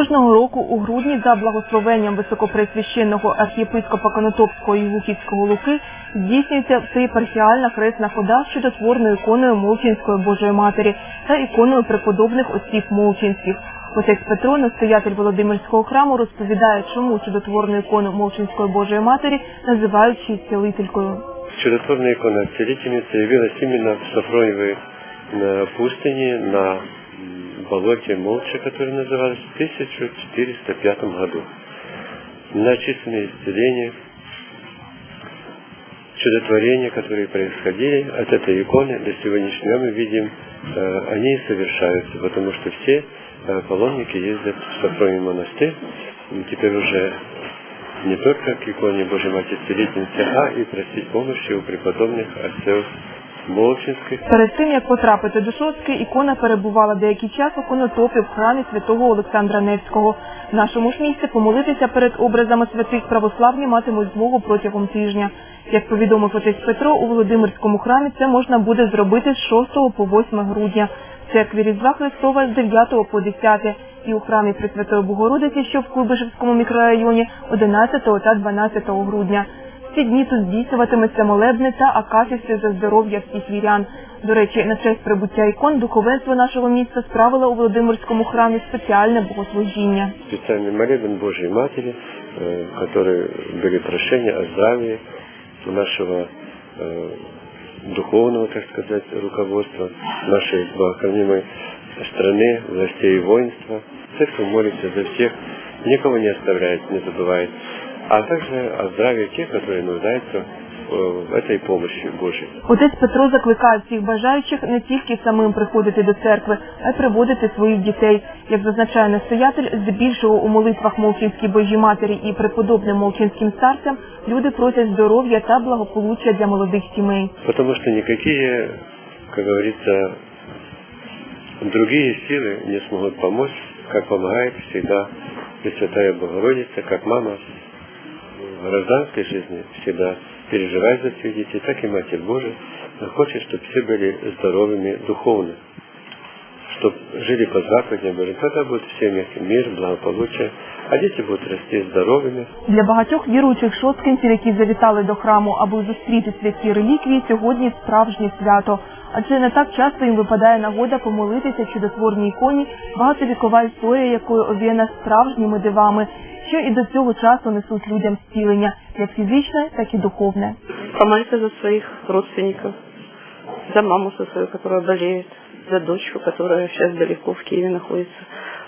Кожного року у грудні за благословенням високопресвященного архієпископа Конотопського і Луківського Луки здійснюється всеєпархіальна хресна хода з чудотворною іконою Молчинської Божої Матері та іконою преподобних отців Молчинських. Отець Петро, настоятель Володимирського храму, розповідає, чому чудотворну ікону Молчинської Божої Матері називають й цілителькою. Чудотворная икона целительница явилась именно в Сафроновой на пустыне, на болоте Молча, которое называлось, в 1405 году. Начисленные исцеления, чудотворения, которые происходили от этой иконы до сегодняшнего дня мы видим, э, они совершаются, потому что все э, паломники ездят в Сафроний монастырь, теперь уже не только к иконе Божьей Матери Целительницы, а и просить помощи у преподобных отцов Молчинских. Перед тим як потрапити до Шостки, ікона перебувала деякий час у конотопі в храмі святого Олександра Невського. В нашому ж місці помолитися перед образами святих православні матимуть змогу протягом тижня. Як повідомив отець Петро, у Володимирському храмі це можна буде зробити з 6 по 8 грудня. Церкві Різдва Христова з 9 по 10 і у храмі Пресвятої Богородиці, що в Куйбишевському мікрорайоні 11 та 12 грудня. В ці дні тут здійснюватиметься молебни та акафісти за здоров'я всіх вірян. До речі, на честь прибуття ікон духовенство нашого міста справило у Володимирському храмі спеціальне богослужіння. Специальный молебен Божьей Матери, э, в который были прошения о здравии нашего э, духовного, так сказать, руководства, нашей богохранимой страны, властей и воинства. Церковь молится за всех, никого не оставляет, не забывает, а также о здравии тех, которые нуждаются э, в этой помощи Божьей. Отець Петро закликає всіх бажаючих не тільки самим приходити до церкви, а й приводити своїх дітей. Як зазначає настоятель, здебільшого у молитвах Молчинській Божій Матері і преподобним Молчинським старцям люди просять здоров'я та благополуччя для молодих сімей. Потому что никакие, как говорится, другие силы не смогут помочь, как помогает всегда Пресвятая Богородица, как мама в гражданской жизни всегда переживает за своих детей, так и Матерь Божия хочет, чтобы все были здоровыми духовно, чтобы жили по заповедям Божьим. Тогда будет в семьях мир, благополучие, а дети будут расти здоровыми, Для багатьох віруючих шосткинців, які завітали до храму, аби зустріти святі реліквії, сьогодні справжнє свято. Адже не так часто їм випадає нагода помолитися чудотворній іконі, багатовікова історія якої овіяна справжніми дивами, що і до цього часу несуть людям зцілення, як фізичне, так і духовне. помолиться за своих родственников, за маму со свою, которая болеет, за дочку, которая сейчас далеко в Киеве находится.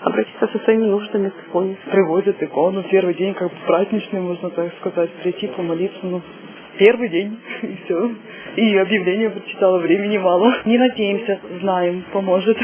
Обратиться со своими нуждами к иконе. привозят икону. Первый день как бы праздничный, можно так сказать, прийти помолиться. Ну, первый день, и все. И объявление прочитала, времени мало. Не надеемся, знаем, поможет.